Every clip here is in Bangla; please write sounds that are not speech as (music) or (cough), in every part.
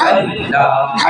Hallelujah.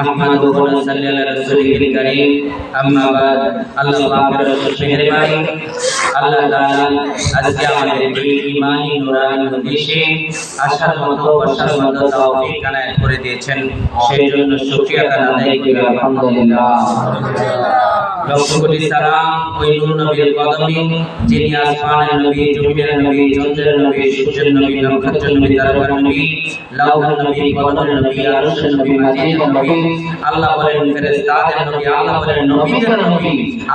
نحمده ونصلي على رسوله الكريم أما بعد الله أكبر رسول مهرباني আল্লাহ তাআলা আজকে আমাদের এই ঈমানি নুরানি মজলিসে মতো বসার মতো তৌফিক কানায় করে দিয়েছেন। সেই জন্য শুকরিয়া আদায় করি, আলহামদুলিল্লাহ।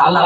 আল্লাহ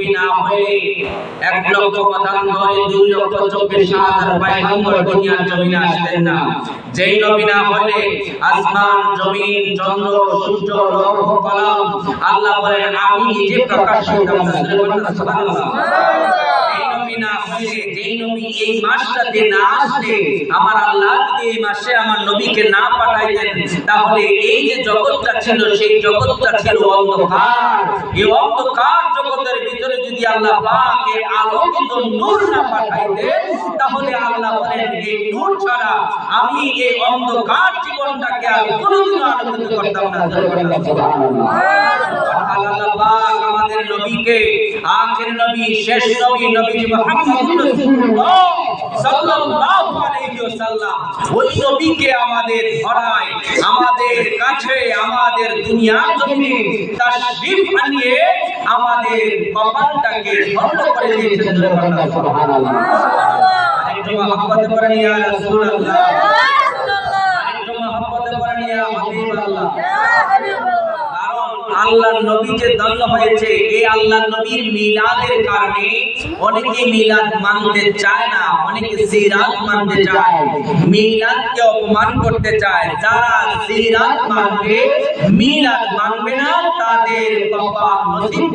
না হয়ে এক লক্ষ দুই লক্ষ দুনিয়ার জমিনে আসতেন না। যেই নবী না হলে আসমান, জমিন, চন্দ্র, সূর্য কলম, আল্লাহ বলেন, আমি নিজে প্রকাশ তাহলে এই যে জগৎটা ছিল, সেই জগৎটা ছিল অন্ধকার। এই অন্ধকার আল্লাহ পাক আলোকিত নূর না তাহলে আল্লাহ বলেন, এই নূর ছাড়া আমি এই অন্ধকার জীবনটাকে আলোকিত করতাম না। আল্লাহ পাক আমাদের নবীকে, আখের নবী, শেষ নবী নবী মুহাম্মদ সাল্লাল্লাহু আলাইহি ওই নবীকে আমাদের ধরায়, আমাদের কাছে, আমাদের দুনিয়ার জমিনে শিব আনিয়ে আমাদের কপালটাকে ধন্য করে দিয়েছেন। সুবহানাল্লাহ। একটু মহব্বত করেন ইয়া রাসূলুল্লাহ একটু মহব্বত করেন ইয়া হাবিবাল্লাহ কারণ আল্লাহর নবী যে ধন্য হয়েছে। এই আল্লাহর নবীর মিলাদের কারণে অনেকে মিলাদ মানতে চায় না, অনেকে সিরাত মানতে চায়। মিলাদকে অপমান করতে চায়। যারা সিরাত মানবে, মিলাদ মানবে না, তাদের কপাল নসিব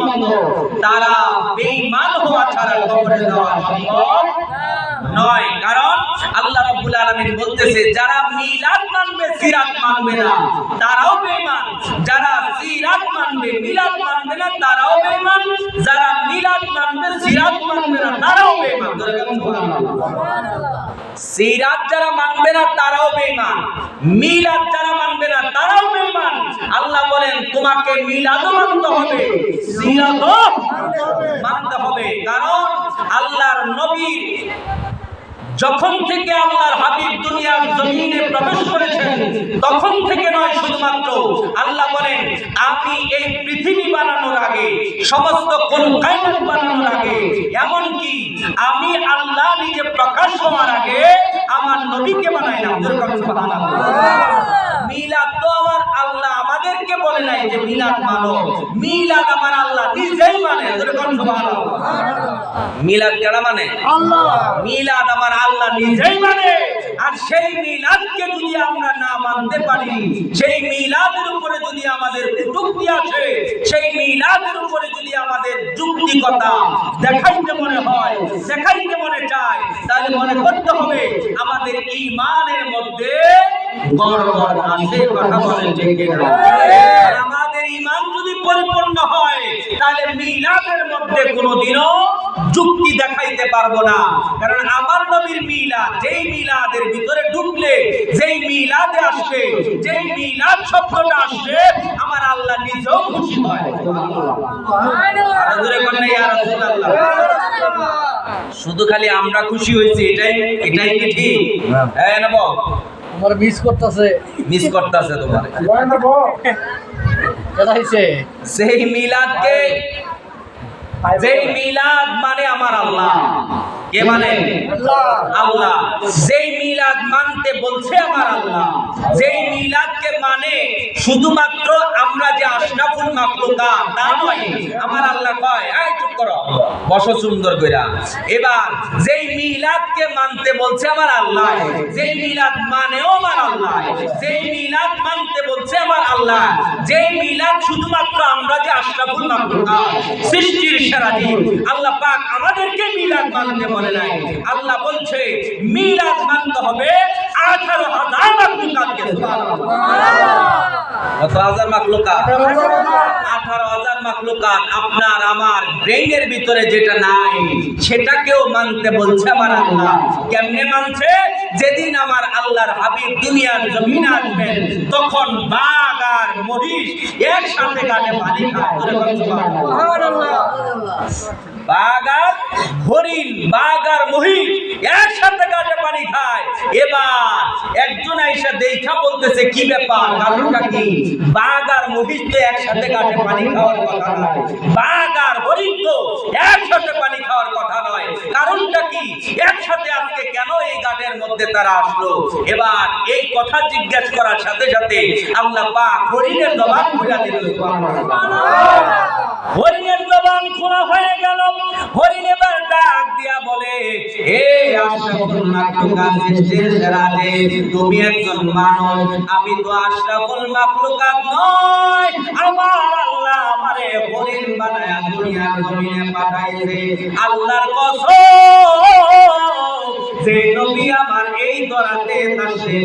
তারা বেঈমান হওয়া ছাড়া কবরে যাওয়া সম্ভব নয়, কারণ আল্লাহ রাব্বুল আলামিন বলতেছে, যারা মিলাদ মানবে সিরাত মানবে না। তারাও বেঈমান। যারা সিরাত মানবে, মিলাদ মানবে না, তারাও বেঈমান। যারা মিলাদ মানবে সিরাত মানবে না, তারাও বেঈমান। সিরাত যারা মানবে না, তারাও বেঈমান। মিলাদ যারা মানবে না, তারাও বেঈমান। আল্লাহ বলেন, তোমাকে মিলাদও মানতে হবে সিরাতও মানতে হবে। কারণ আল্লাহর নবী যখন থেকে আল্লাহর হাবিব দুনিয়ার জমিনে প্রবেশ করেছেন, তখন থেকে নয় শুধুমাত্র আল্লাহ বলেন, আমি এই পৃথিবী বানানোর আগে, সমস্ত কোন কায়নাত বানানোর আগে, এমনকি আমি আল্লাহ নিজে প্রকাশ হওয়ার আগে আমার নবীকে বানাইলাম। মিলাদ তো আমার আল্লাহ আমাদেরকে বলে নাই যে মিলাদ মানো। মিলাদ আমার আল্লাহ নিজেই মানে মিলাদ কারা মানে? আল্লাহ। মিলাদ আমার আল্লাহ নিজেই মানে। আর সেই মিলাদকে যদি আমরা না মানতে পারি সেই মিলাদের উপরে যদি আমাদের কটূক্তি আছে সেই মিলাদের উপরে যদি আমাদের যুক্তিকতা দেখাইতে মনে হয় দেখাইতে মনে চায় তাহলে মনে করতে হবে আমাদের ঈমানের মধ্যে গড়বড় আছে কথা বলেন ঠিক আমাদের ঈমান যদি পরিপূর্ণ হয় তাহলে মিলাদের মধ্যে কোনোদিনও যুক্তি দেখাইতে পারব না। কারণ আমার নবীর মিলাদ যেই মিলাদের ভিতরে ঢুকলে যেই মিলাদে আসবে যেই মিলাদ শব্দটা আসবে আমার আল্লাহ নিজেও খুশি হয়। শুধু খালি আমরা খুশি হয়েছি এটাই এটাই কি ঠিক? হ্যাঁ। মিস করতেছে। মিস করতেছে তোমার। সেই মিলাদকে যেই মিলাদ মানে আমার আল্লাহ। কে মানে? আল্লাহ। যেই মিলাদ মানতে বলছে আমার আল্লাহ। যেই মিলাদকে মানে শুধুমাত্র আমরা যে আশরাফুল মাখলুকা তা নয় আমার আল্লাহ কয় এই চুপ করো। বসো সুন্দর কইরা। এবার যেই মিলাদকে মানতে বলছে আমার আল্লাহ যেই মিলাদ মানেও আল্লাহ যেই মিলাদ মানতে বলছে আমার আল্লাহ যেই মিলাদ শুধুমাত্র আমরা যে আশরাফুল মাখলুকা সৃষ্টির সেরা জীব আল্লাহ পাক আমাদেরকে মিলাদ মানতে বলে নাই। আল্লাহ বলছে মিলাদ মানতে হবে আঠারো হাজার মাকলুকাতকে। কত হাজার মাকলুকাত। আঠারো হাজার মাকলুকাত আপনার আমার ব্রেইনের ভিতরে যেটা নাই সেটাকেও মানতে বলছে আমার আল্লাহ। কেমনে মানছে? যেদিন আমার আল্লাহর হাবিব দুনিয়ার জমিন আসবেন তখন বাঘ আর মহিষ একসাথে গানে পানি খায়। ধরে বলছো বাঘ। আর হরিণ বাঘ আর মহিষ একসাথে গাছে পানি খায়। এবার একজন আইসা দেখা বলতেছে কি ব্যাপার? কারণটা কি? বাঘ আর মহিষ তো একসাথে পানি খাওয়ার কথা নয়। বাঘ আর হরিণ তো একসাথে পানি খাওয়ার কথা নয়। কারণটা কি? একসাথে আজকে মধ্যে তারা আসলো। এবার এই কথা জিজ্ঞেস করার সাথে সাথে আল্লাহ পাক হরিণের জবান খুলে দিল। হরিণের জবান খোলা হয়ে গেল। হরিণ এবার ডাক দিয়া বলে হে আশরাফুল মাখলুকাত সৃষ্টির সেরা তুমি একজন মানুষ। আমি তো আশরাফুল মাখলুকাত নয়। আমার আল্লাহ আমারে হরিণ বানায়া দুনিয়ার জমিনে পাঠাইছে। আল্লাহর কসম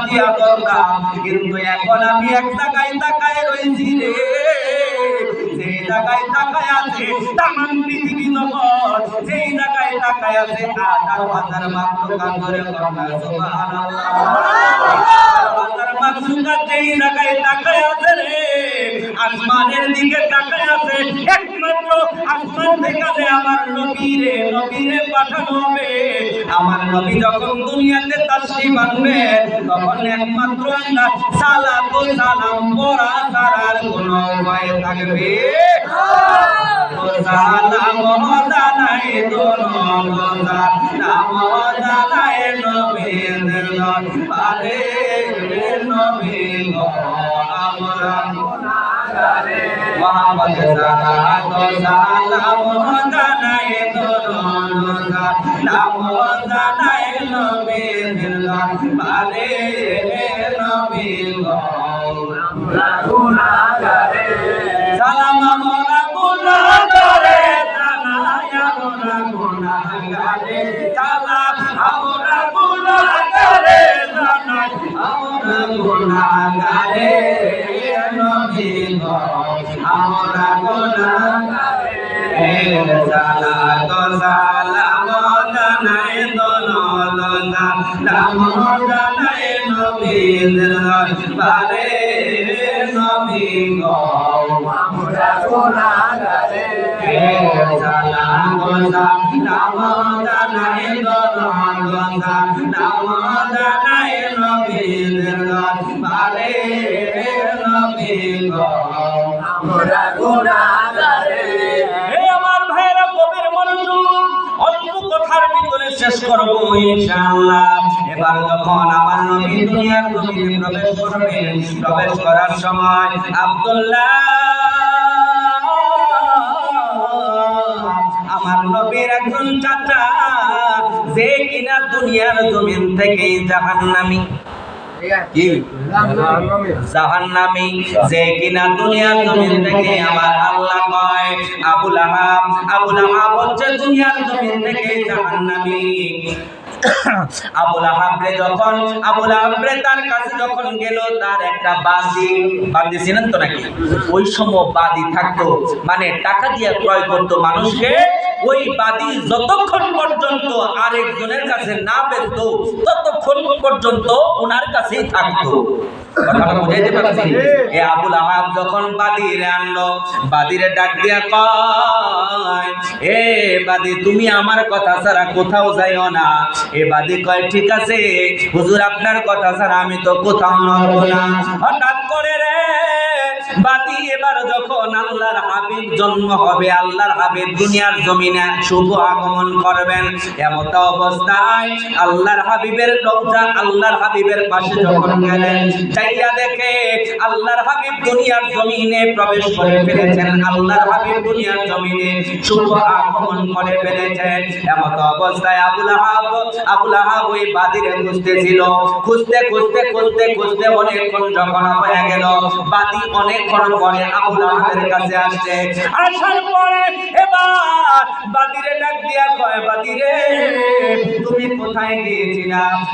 দিয়া ধরতাম কিন্তু এখন আমি এক জায়গায় তাকায় রয়েছি রে। সেই জায়গায় তাকায় আছে তামান পৃথিবী নগর সেই জায়গায় তাকায় আছে আঠারো হাজার মাত্র কান্দরে করোনা হাজার মাকসুদা যেই জায়গায় তাকায় রে, আসমানের দিকে তাকায় আছে, একমাত্র আসমান আমার নবীরে নবীরে পাঠানো হবে। আমার নবী যখন দুনিয়াতে তাসলিম আনবে, তখন একমাত্র সালাম ও সালাম পড়া ছাড়ার কোনো উপায় থাকবে। সালাম জানাই দোনো সালাম জানাই নবীর পারে নবী গো আমরা মোহাম্মদ সালাত সালাম জানাই দোনো সালাম জানাই নবীর পারে নবী গুনাহগারে সালাম আমরা গুনাহগারে জানাই, আমরা গুনাহগারে নবী আমরা গুনাহগারে হে সালাত সালাম জানাই দোনো সালাম জানাই নবীর পারে নবী গো, আমরা গুনাহগারে আমরা ভাইরা কবির মনোযোগ, অল্প কথার ভিতরে শেষ করব এবার যখন আমার নবী প্রবেশ করবেন, প্রবেশ করার সময় আব্দুল্লাহ আমার একজন চাচা, যে কিনা দুনিয়ার জমিন থেকে জাহান্নামী। জাহান্নামী, যে কিনা দুনিয়ার জমিন থেকে আমার আল্লাহ কয়, আবুল আহাব আবুল আহাব হচ্ছে দুনিয়ার জমিন থেকে জাহান্নামী। (coughs) আবুল আহাবরে যখন, আবুল আহাবরে তার কাছে যখন গেল, তার একটা বাদি বাদি ছিলেন তো নাকি? ওই সময় বাদি থাকতো মানে টাকা দিয়ে ক্রয় করতো মানুষকে ওই বাদি যতক্ষণ পর্যন্ত আরেকজনের কাছে না বেচত, ততক্ষণ পর্যন্ত ওনার কাছেই থাকতো। আবুল আহাব যখন বাদিরে আনলো বাদিরে ডাক দিয়া কয় এ বাদি, তুমি আমার কথা ছাড়া কোথাও যাইও না। এ বাদি কয়, ঠিক আছে, হুজুর, আপনার কথা ছাড়া আমি তো কোথাও নড়ব না। হঠাৎ করে রে বাদি এবার যখন আল্লাহর হাবিব জন্ম হবে, আল্লাহর হাবিব দুনিয়ার জমিনে শুভ আগমন করবেন। এমত অবস্থায় আল্লাহর হাবিবের রওজা আল্লাহর হাবিবের পাশে যখন গেলেন, চাইয়া দেখে আল্লাহর হাবিব দুনিয়ার জমিনে প্রবেশ করে ফেলেছেন। আল্লাহর হাবিব দুনিয়ার জমিনে শুভ আগমন করে ফেলেছেন। এমত অবস্থায় আবুল আহাব আবুল আহাব ওই বাদিরে খুঁজতেছিল। খুঁজতে খুঁজতে খুঁজতে খুঁজতে অনেকক্ষণ যখন হয়ে গেল বাদি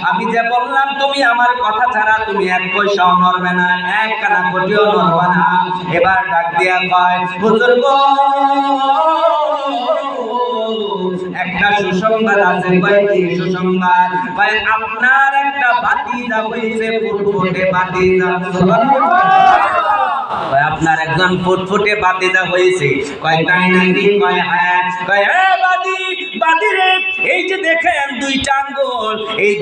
আমি যে বললাম, তুমি আমার কথা ছাড়া তুমি এক পয়সাও নড়বে না, এক কানা কোটিও নড়বে না। এবার ডাক দিয়া কয়, হুজুর একটা সুসংবাদ আছে, কয় কি সুসংবাদ? কয়, আপনার একটা বাতিজা হইছে, ফুটফুটে বাতিজা আপনার একজন ফুটফুটে বাতিজা হয়েছে। কয় তাই কয় হ্যাঁ। কয় বাদি এই যে দেখেন দুইটা এই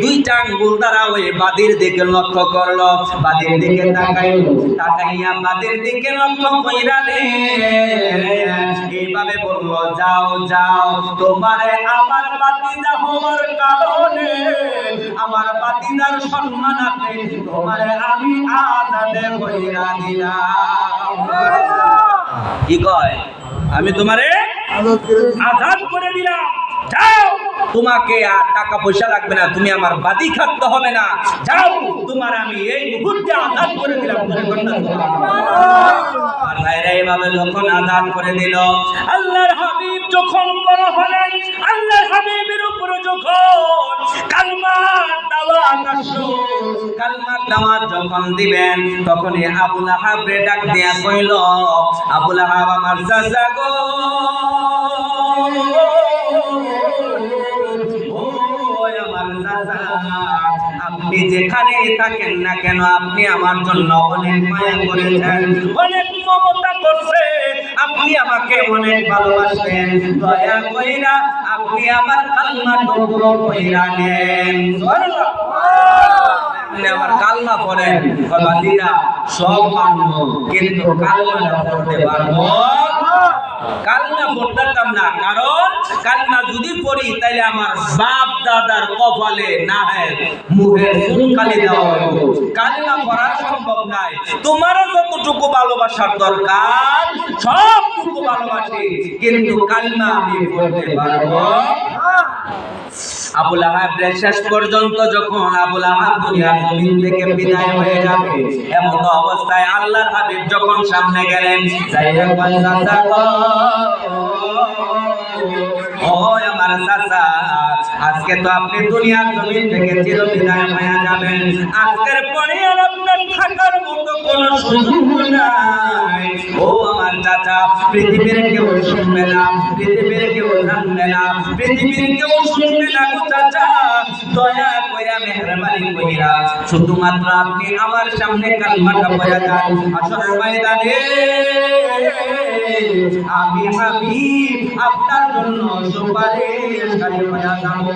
দ্বারা ওই বাদির দিকে লক্ষ্য করল। বাদির দিকে তাকাইলো তাকাইয়া বাদির দিকে লক্ষ্য কইরা রে, এইভাবে বলল, যাও যাও, তোমারে আমার বাতিজা হওয়ার কারণে আমার বাতিজার সম্মান আছে। তোমারে আমি আজাদে কইরা দিলাম। কি কয়? আমি তোমারে আজাদ করে দিলাম। যাও। তোমাকে আর টাকা পয়সা লাগবে না। তুমি আমার বাদি খাটতে হবে না। যাও। তোমার আমি এই মুহূর্তে আজাদ করে দিলাম। আর ভাইরা এইভাবে যখন আজাদ করে দিল আল্লাহর হাবিব যখন বড় হলেন আল্লাহর হাবিবের উপরে যখন কালমার দাওয়াত আসলো, কালমার দাওয়াত যখন দিবেন, তখনই আবুল আহাবরে ডাক দিয়া কইল আবুল আহাব আমার চাচা গো। আমার চাচা। আপনি যেখানে থাকেন না কেন আপনি আমার জন্য অনেক মায়া করেছেন। অনেক মমতা করছে। আপনি আমাকে অনেক ভালোবাসেন দয়া কইরা আপনি আমার কালমা টুকরো কইরা নেন। আমার কালমা পড়েন। বাদিরা সব মানবো কিন্তু কালমাটা পড়তে পারব। কালমা পড়তাম না, কারণ কালিমা যদি পড়ি তাহলে আমার বাপ দাদার কপালে না মুখের কালি দেওয়া কালমা পড়া সম্ভব নাই। তোমার যতটুকু ভালোবাসার দরকার সবটুকু ভালোবাসি। কিন্তু কালমা আমি পড়তে পারব আবুল আহাবের শেষ পর্যন্ত যখন আবুল আহাব দুনিয়ার জমিন থেকে বিদায় হয়ে যাবে এমন অবস্থায় আল্লাহর হাবিব যখন সামনে গেলেন যাইয়া কয়, "চাচা গো, ও আমার চাচা। আজকে তো আপনি দুনিয়ার জমিন থেকে চিরবিদায় হয়ে যাবেন। আজকের পরে আর আপনার থাকার মতো কোনো সুযোগ নাই। ও চাচা পৃথিবীর কেউ শুনবে না, পৃথিবীর কেউ জানবে না, পৃথিবীর কেউ শুনবে না গো চাচা। দয়া কইরা মেহরবানি কইরা, শুধুমাত্র আপনি আমার সামনে কালমাটা পড়ে যান আসরের ময়দানে। আমি হাবিব, আপনার জন্য সুপারিশ করে পড়ে যাব।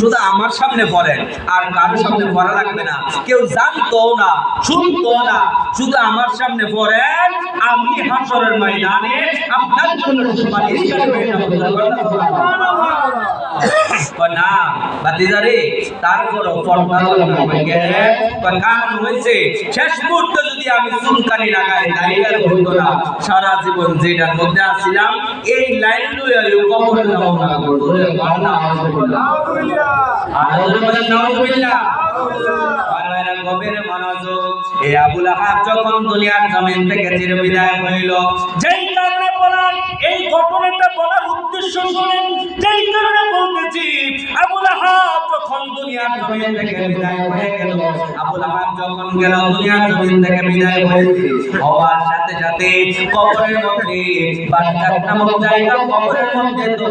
শুধু আমার সামনে পড়েন, আর কারোর সামনে পড়া লাগবে না। কেউ জানতো না শুনতো না। শুধু আমার সামনে পড়েন, আমি হাসরের ময়দানে আপনার জন্য সুপারিশ তারপরও হয়েছে। শেষ মুহূর্তে যদি আমি চুলকানি লাগাই হইতো না। সারা জীবন যেটার মধ্যে এই লাইন লইয়া কবরে মনোযোগ। এই আবুল আহাব যখন দুনিয়ার জমিন থেকে চির বিদায় হইল, যেই বলার এই ঘটনাটা বলার উদ্দেশ্য শুনেন, যেই কারণে বলতেছি, আবুল আহাব যখন দুনিয়ার জমিন থেকে বিদায় হয়ে গেল, আবুল আহাব যখন গেল দুনিয়ার জমিন থেকে বিদায় হয়েছে, হওয়ার সাথে সাথে কবরের মধ্যে বাচ্চা নামক জায়গা কবরের মধ্যে তো